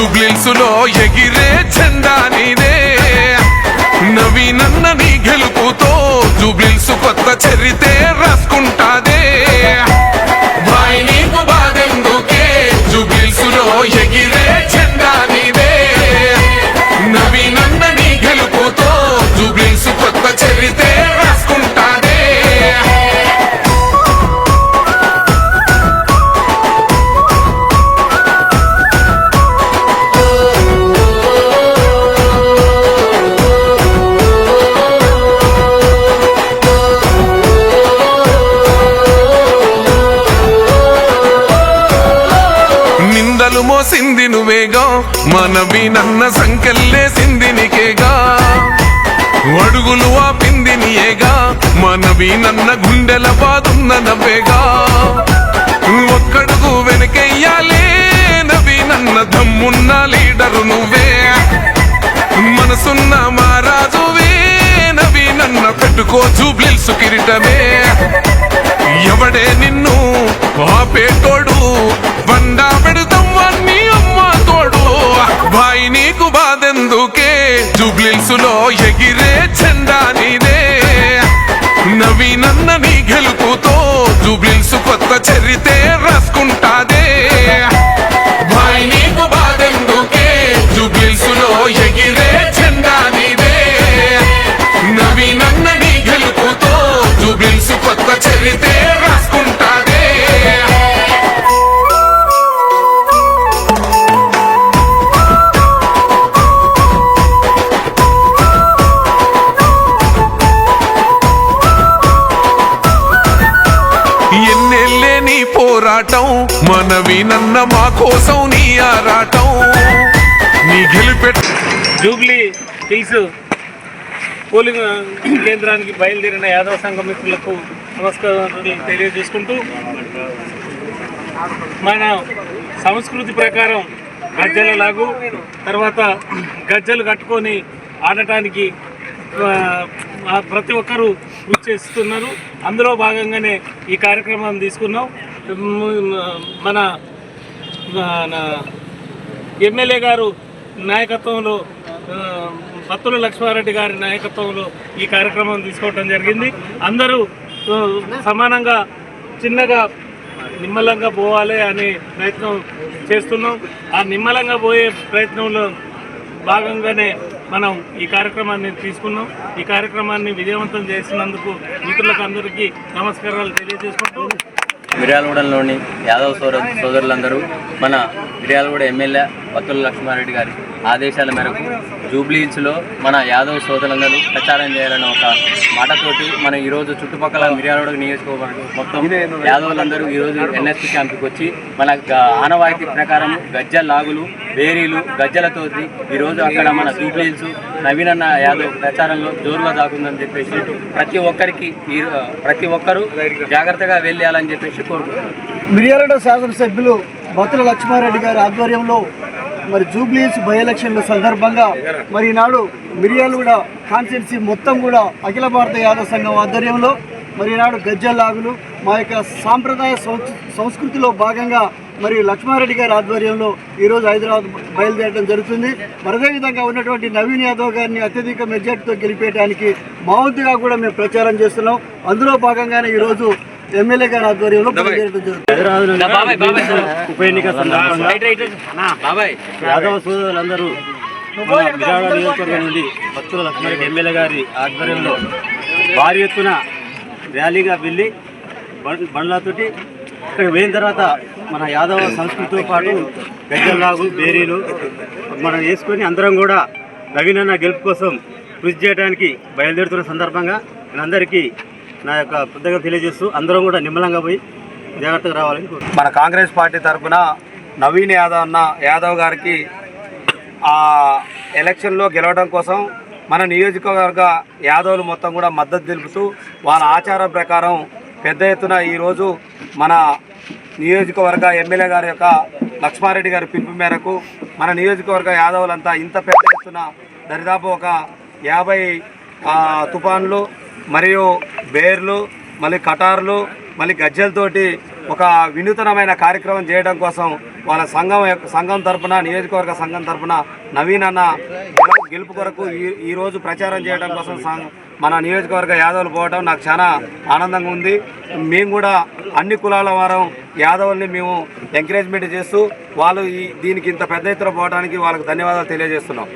జుబ్లిల్సులో ఎగిరే చెండా నీదే నవీనన్న నీ గెలుపుతో జుబ్లిల్సు కొత్త చరితే రాసుకు మోసింది నువ్వేగా? మనవి నన్న సంకెళ్ళేసింది నీకేగా? అడుగులు ఆపింది నీయేగా? మనవి నన్న గుండెల బాదున్న నవ్వేగా? ఒక్కడుగు వెనకెయ్యాలే నవి నన్న దమ్మున్న లీడరు నువ్వే. మనసున్న మారాజువే నవి నన్న పెట్టుకో జూబ్లిల్సు కిరీటమే. ఎవడే నిన్ను ఆపేటోడు బండా పెడతాం వాణ్ణి అమ్మ తోడు. బాయి నీకు బాధెందుకే జుబ్లిల్సులో ఎగిరే చెండా నీదే. నవీనన్న నీ గెలుపుతో జుబ్లిల్సు కొత్త చరితే రాసుకుంటాదే. భాయి నీకు బాధెందుకే జుబ్లిల్సులో ఎగిరే చెండా నీదే. నవీనన్న నీ గెలుపుతో జుబిల్స్ కొత్త చరితే రాసుకుంటాదే. పోరాటం మనవి నన్న మా కోసం నీ ఆరాటం. నీ గెలిపెట్ జూబ్లీ హిల్స్ పోలింగ్ కేంద్రానికి బయలుదేరిన యాదవ సంఘ మిత్రులకు నమస్కారాలు తెలియజేసుకుంటూ మన సంస్కృతి ప్రకారం గజ్జల లాగు తర్వాత గజ్జలు కట్టుకొని ఆడటానికి ప్రతి ఒక్కరూ కృషి చేస్తున్నారు అందులో భాగంగానే ఈ కార్యక్రమం తీసుకున్నాం. మన ఎమ్మెల్యే గారు నాయకత్వంలో పత్తుల లక్ష్మారెడ్డి గారి నాయకత్వంలో ఈ కార్యక్రమం తీసుకోవటం జరిగింది. అందరూ సమానంగా చిన్నగా నిమ్మలంగా పోవాలి అనే ప్రయత్నం చేస్తున్నాం. ఆ నిమ్మలంగా పోయే ప్రయత్నంలో భాగంగానే మనం ఈ కార్యక్రమాన్ని తీసుకున్నాం. ఈ కార్యక్రమాన్ని విజయవంతం చేసినందుకు మిత్రులకు అందరికీ నమస్కారాలు తెలియజేసుకుంటూ మిర్యాలగూడెంలోని యాదవ్ సోదరు సోదరులందరూ మన మిర్యాలగూడ ఎమ్మెల్యే పత్తుల లక్ష్మారెడ్డి గారి ఆదేశాల మేరకు జూబ్లీ హిల్స్లో మన యాదవ్ సోదరులందరూ ప్రచారం చేయాలని ఒక మాటతోటి మన ఈరోజు చుట్టుపక్కల మిర్యాలగూడ నియోజకవర్గం మొత్తం యాదవులందరూ ఈరోజు ఎన్ఎస్పి క్యాంప్కి వచ్చి మన ఆనవాయితీ ప్రకారం గజ్జ లాగులు వేరీలు గజ్జలతో ఈరోజు అక్కడ మన జూబ్లీ నవీనన్న యాదవ్ ప్రచారంలో జోరుగా దాకుందని చెప్పేసి ప్రతి ఒక్కరికి ప్రతి ఒక్కరూ జాగ్రత్తగా వెళ్ళాలని చెప్పేసి కోరుకుంటున్నాను మిర్యాలడ శాసనసభ్యులు బత్తుల లక్ష్మారెడ్డి గారి ఆధ్వర్యంలో మరి జూబ్లీస్ బై ఎలక్షన్ల సందర్భంగా మరి ఈనాడు కూడా కాన్స్టిట్యున్సీ మొత్తం కూడా అఖిల భారత యాదవ సంఘం ఆధ్వర్యంలో మరి ఈనాడు గజ్జల్లాగులు మా యొక్క సాంప్రదాయ సంస్- సంస్కృతిలో భాగంగా మరి లక్ష్మారెడ్డి గారి ఆధ్వర్యంలో ఈరోజు హైదరాబాద్ బయలుదేరడం జరుగుతుంది. మరి అదేవిధంగా ఉన్నటువంటి నవీన్ యాదవ్ గారిని అత్యధిక మెజార్టీతో గెలిపేయడానికి మా వంతుగా కూడా మేము ప్రచారం చేస్తున్నాం. అందులో భాగంగానే ఈరోజు ఎమ్మెల్యే గారి ఆధ్వర్యంలో బయలుదేరడం జరుగుతుంది. ఉప ఎన్నిక సందర్భంగా యాదవ సోదరులందరూ మన విజయవాడ నియోజకవర్గం నుండి భక్తుల లక్ష్మారెడ్డి ఎమ్మెల్యే గారి ఆధ్వర్యంలో భారీ ఎత్తున ర్యాలీగా వెళ్ళి బండ్ బండ్లతోటి ఇక్కడ పోయిన తర్వాత మన యాదవ సంస్కృతితో పాటు గజ్జల్లాగు బేరీలు మనం వేసుకొని అందరం కూడా నవీనన్న గెలుపు కోసం కృషి చేయడానికి బయలుదేరుతున్న సందర్భంగా అందరికీ నా యొక్క కృతజ్ఞత తెలియజేస్తూ అందరం కూడా నిమ్మలంగా పోయి జాగ్రత్తగా రావాలని మన కాంగ్రెస్ పార్టీ తరఫున నవీన్ యాదవ్ అన్న యాదవ్ గారికి ఆ ఎలక్షన్లో గెలవడం కోసం మన నియోజకవర్గ యాదవులు మొత్తం కూడా మద్దతు తెలుపుతూ వాళ్ళ ఆచారం ప్రకారం పెద్ద ఎత్తున ఈరోజు మన నియోజకవర్గ ఎమ్మెల్యే గారి యొక్క లక్ష్మారెడ్డి గారి పిలుపు మేరకు మన నియోజకవర్గ యాదవులంతా ఇంత పెద్ద ఎత్తున దరిదాపు ఒక యాభై తుఫాన్లు మరియు బేర్లు మళ్ళీ కటార్లు మళ్ళీ గజ్జలతోటి ఒక వినూతనమైన కార్యక్రమం చేయడం కోసం వాళ్ళ సంఘం యొక్క- సంఘం తరఫున నియోజకవర్గ సంఘం తరఫున నవీన్ అన్న గెలుపు కొరకు ఈ ఈరోజు ప్రచారం చేయడం కోసం మన నియోజకవర్గ యాదవులు పోవడం నాకు చాలా ఆనందంగా ఉంది. మేము కూడా అన్ని కులాల వారం యాదవుల్ని మేము ఎంకరేజ్మెంట్ చేస్తూ వాళ్ళు ఈ దీనికి ఇంత పెద్ద ఎత్తున పోవడానికి వాళ్ళకి ధన్యవాదాలు తెలియజేస్తున్నాం.